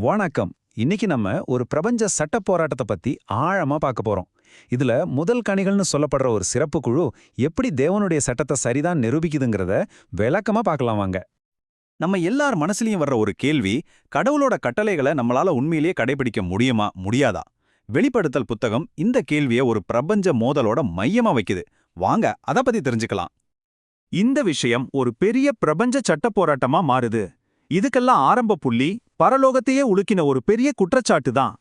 வணக்கம். இன்னைக்கு நம்ம ஒரு பிரபஞ்ச சட்ட போராட்டத்தை பத்தி ஆழமா பார்க்க போறோம். இதுல முதல் கணிகள்னு சொல்லப்படுற ஒரு சிறப்பு குழு எப்படி தேவனுடைய சட்டத்தை சரிதான் நிரூபிக்குதுங்கிறத விளக்கமா பார்க்கலாம் வாங்க. நம்ம எல்லார் மனசுலயும் வர்ற ஒரு கேள்வி கடவுளோட கட்டளைகளை நம்மளால உண்மையிலேயே கடைபிடிக்க முடியுமா முடியாதா? வெளிப்படுத்தல் புத்தகம் இந்த கேள்வியை ஒரு பிரபஞ்ச மோதலோட மையமா வைக்குது. வாங்க அத பத்தி தெரிஞ்சுக்கலாம். இந்த விஷயம் ஒரு பெரிய பிரபஞ்ச சட்ட போராட்டமா மாறுது. இதுக்கெல்லாம் ஆரம்ப புள்ளி பரலோகத்தையே உலுக்கின ஒரு பெரிய குற்றச்சாட்டு தான்.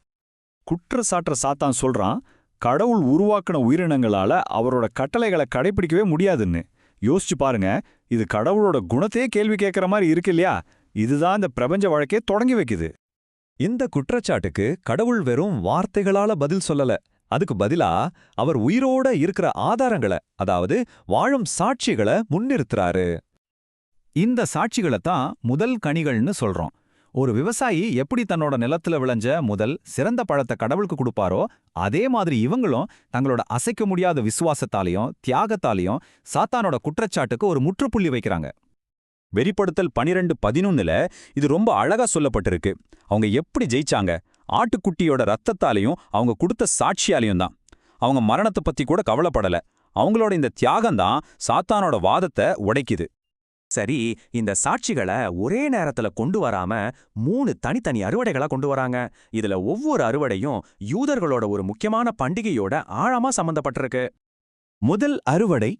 குற்றச்சாட்டுற சாத்தான் சொல்றான் கடவுள் உருவாக்கின உயிரினங்களால அவரோட கட்டளைகளை கடைபிடிக்கவே முடியாதுன்னு. யோசிச்சு பாருங்க இது கடவுளோட குணத்தையே கேள்வி கேட்கற மாதிரி இருக்கு இல்லையா? இதுதான் இந்த பிரபஞ்ச வழக்கே தொடங்கி வைக்குது. இந்த குற்றச்சாட்டுக்கு கடவுள் வெறும் வார்த்தைகளால பதில் சொல்லல. அதுக்கு பதிலா அவர் உயிரோட இருக்கிற ஆதாரங்களை அதாவது வாழும் சாட்சிகளை முன்னிறுத்துறாரு. இந்த சாட்சிகளை தான் முதல் கனிகள்னு சொல்றோம். ஒரு விவசாயி எப்படி தன்னோட நிலத்துல விளைஞ்ச முதல் சிறந்த பழத்தை கடவுளுக்கு கொடுப்பாரோ அதே மாதிரி இவங்களும் தங்களோட அசைக்க முடியாத விசுவாசத்தாலையும் தியாகத்தாலையும் சாத்தானோட குற்றச்சாட்டுக்கு ஒரு முற்றுப்புள்ளி வைக்கிறாங்க. வெறிப்படுத்தல் பனிரெண்டு பதினொன்னுல இது ரொம்ப அழகா சொல்லப்பட்டிருக்கு. அவங்க எப்படி ஜெயிச்சாங்க? ஆட்டுக்குட்டியோட ரத்தத்தாலையும் அவங்க கொடுத்த சாட்சியாலையும் தான். அவங்க மரணத்தை பத்தி கூட கவலைப்படல. அவங்களோட இந்த தியாகம்தான் சாத்தானோட வாதத்தை உடைக்குது. சரி இந்த சாட்சிகளை ஒரே நேரத்துல கொண்டு வராம மூணு தனித்தனி அறுவடைகளா கொண்டு வராங்க. இதுல ஒவ்வொரு அறுவடையும் யூதர்களோட ஒரு முக்கியமான பண்டிகையோட ஆழமா சம்பந்தப்பட்டிருக்கு. முதல் அறுவடை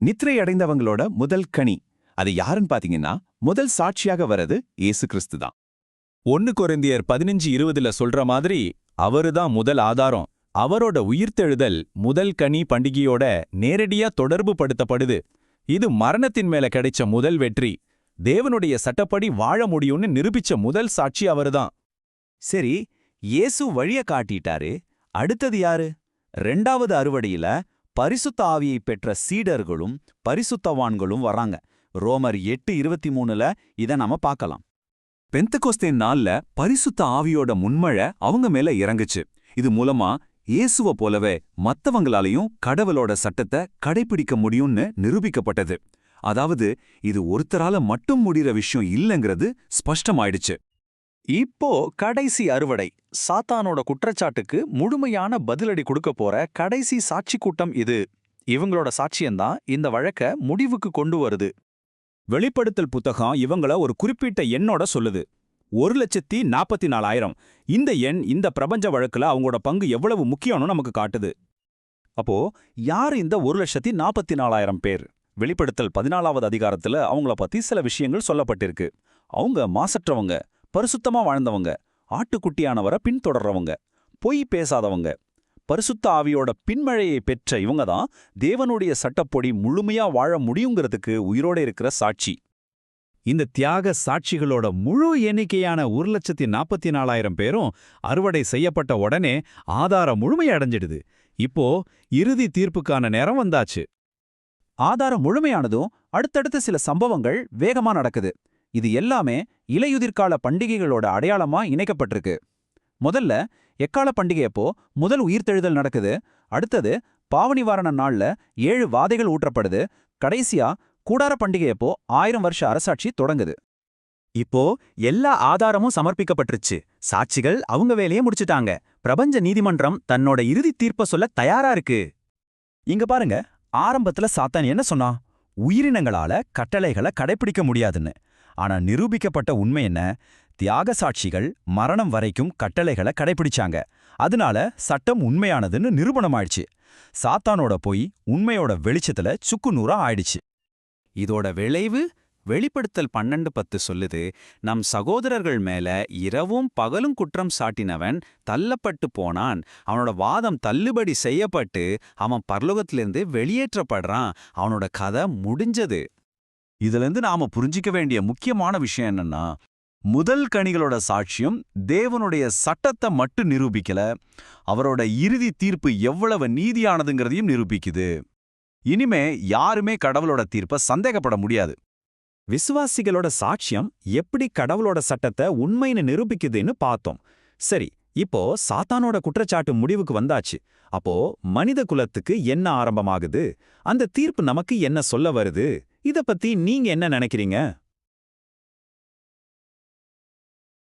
நித்திரை அடைந்தவங்களோட முதல் கனி. அது யாருன்னு பாத்தீங்கன்னா முதல் சாட்சியாக வர்றது இயேசு கிறிஸ்து தான். ஒன்னு குறைந்தியர் பதினஞ்சு இருபதுல சொல்ற மாதிரி அவருதான் முதல் ஆதாரம். அவரோட உயிர்த்தெழுதல் முதல் கனி பண்டிகையோட நேரடியா தொடர்பு படுத்தப்படுது இது மரணத்தின் மேல கிடைச்ச முதல் வெற்றி. தேவனுடைய சட்டப்படி வாழ முடியும்னு நிரூபிச்ச முதல் சாட்சி அவர்தான். சரி இயேசு வழிய காட்டிட்டாரு. அடுத்தது யாரு? ரெண்டாவது அறுவடையில பரிசுத்த ஆவியை பெற்ற சீடர்களும் பரிசுத்தவான்களும் வராங்க ரோமர் எட்டு இருபத்தி மூணுல இத நாம பார்க்கலாம். பெந்தகோஸ்தே நாள்ல பரிசுத்த ஆவியோட முன்மழை அவங்க மேல இறங்குச்சு. இது மூலமா இயேசுவ போலவே மத்தவங்களாலையும் கடவுளோட சட்டத்தை கடைபிடிக்க முடியும்னு நிரூபிக்கப்பட்டது. அதாவது இது ஒருத்தரால மட்டும் முடிகிற விஷயம் இல்லைங்கிறது ஸ்பஷ்டமாயிடுச்சு. இப்போ கடைசி அறுவடை சாத்தானோட குற்றச்சாட்டுக்கு முழுமையான பதிலடி கொடுக்க போற கடைசி சாட்சி கூட்டம் இது. இவங்களோட சாட்சியம்தான் இந்த வழக்க முடிவுக்கு கொண்டு வருது. வெளிப்படுத்தல் புத்தகம் இவங்கள ஒரு குறிப்பிட்ட எண்ணோட சொல்லுது. ஒரு லட்சத்தி நாற்பத்தி நாலாயிரம். இந்த எண் இந்த பிரபஞ்ச வழக்குல அவங்களோட பங்கு எவ்வளவு முக்கியம்னு நமக்கு காட்டுது. அப்போ யார் இந்த ஒரு லட்சத்தி நாற்பத்தி நாலாயிரம் பேர்? வெளிப்படுத்தல் பதினாலாவது அதிகாரத்துல அவங்கள பத்தி சில விஷயங்கள் சொல்லப்பட்டிருக்கு. அவங்க மாசற்றவங்க பரிசுத்தமா வாழ்ந்தவங்க ஆட்டுக்குட்டியானவரை பின்தொடர்றவங்க பொய் பேசாதவங்க. பரிசுத்த ஆவியோட பின்மழையை பெற்ற இவங்க தான் தேவனுடைய சட்டப்பொடி முழுமையா வாழ முடியுங்கிறதுக்கு உயிரோட இருக்கிற சாட்சி. இந்த தியாக சாட்சிகளோட முழு எண்ணிக்கையான ஒரு லட்சத்தி நாற்பத்தி நாலாயிரம் பேரும் அறுவடை செய்யப்பட்ட உடனே ஆதாரம் முழுமையடைஞ்சிடுது இப்போ இறுதி தீர்ப்புக்கான நேரம் வந்தாச்சு. ஆதாரம் முழுமையானதும் அடுத்தடுத்த சில சம்பவங்கள் வேகமா நடக்குது. இது எல்லாமே இலையுதிர்கால பண்டிகைகளோட அடையாளமா இணைக்கப்பட்டிருக்கு. முதல்ல எக்கால பண்டிகையப்போ முதல் உயிர்த்தெழுதல் நடக்குது. அடுத்தது பாவனிவாரண நாள்ல ஏழு வாதைகள் ஊற்றப்படுது. கடைசியா கூடார பண்டிகையப்போ ஆயிரம் வருஷ அரசாட்சி தொடங்குது. இப்போ எல்லா ஆதாரமும் சமர்ப்பிக்கப்பட்டுருச்சு. சாட்சிகள் அவங்க வேலையை முடிச்சுட்டாங்க. பிரபஞ்ச நீதிமன்றம் தன்னோட இறுதி தீர்ப்ப சொல்ல தயாரா இருக்கு. இங்க பாருங்க. ஆரம்பத்துல சாத்தான் என்ன சொன்னா? உயிரினங்களால கட்டளைகளை கடைப்பிடிக்க முடியாதுன்னு. ஆனா நிரூபிக்கப்பட்ட உண்மை என்ன? தியாக சாட்சிகள் மரணம் வரைக்கும் கட்டளைகளை கடைபிடிச்சாங்க அதனால சட்டம் உண்மையானதுன்னு நிரூபணமாயிடுச்சு. சாத்தானோட போய் உண்மையோட வெளிச்சத்துல சுக்குநூறா ஆயிடுச்சு. இதோட விளைவு வெளிப்படுத்தல் பன்னெண்டு பத்து சொல்லுது நம் சகோதரர்கள் மேல இரவும் பகலும் குற்றம் சாட்டினவன் தள்ளப்பட்டு போனான். அவனோட வாதம் தள்ளுபடி செய்யப்பட்டு அவன் பரலோகத்திலிருந்து வெளியேற்றப்படுறான். அவனோட கதை முடிஞ்சது. இதிலிருந்து நாம புரிஞ்சிக்க வேண்டிய முக்கியமான விஷயம் என்னன்னா முதல் கனிகளோட சாட்சியம் தேவனுடைய சட்டத்தை மட்டும் நிரூபிக்கல அவரோட இறுதி தீர்ப்பு எவ்வளவு நீதியானதுங்கிறதையும் நிரூபிக்குது. இனிமே யாருமே கடவுளோட தீர்ப்ப சந்தேகப்பட முடியாது. விசுவாசிகளோட சாட்சியம் எப்படி கடவுளோட சட்டத்தை உண்மைன்னு நிரூபிக்குதுன்னு பார்த்தோம். சரி இப்போ சாத்தானோட குற்றச்சாட்டு முடிவுக்கு வந்தாச்சு. அப்போ மனித குலத்துக்கு என்ன ஆரம்பமாகுது? அந்த தீர்ப்பு நமக்கு என்ன சொல்ல வருது? இத பத்தி நீங்க என்ன நினைக்கிறீங்க?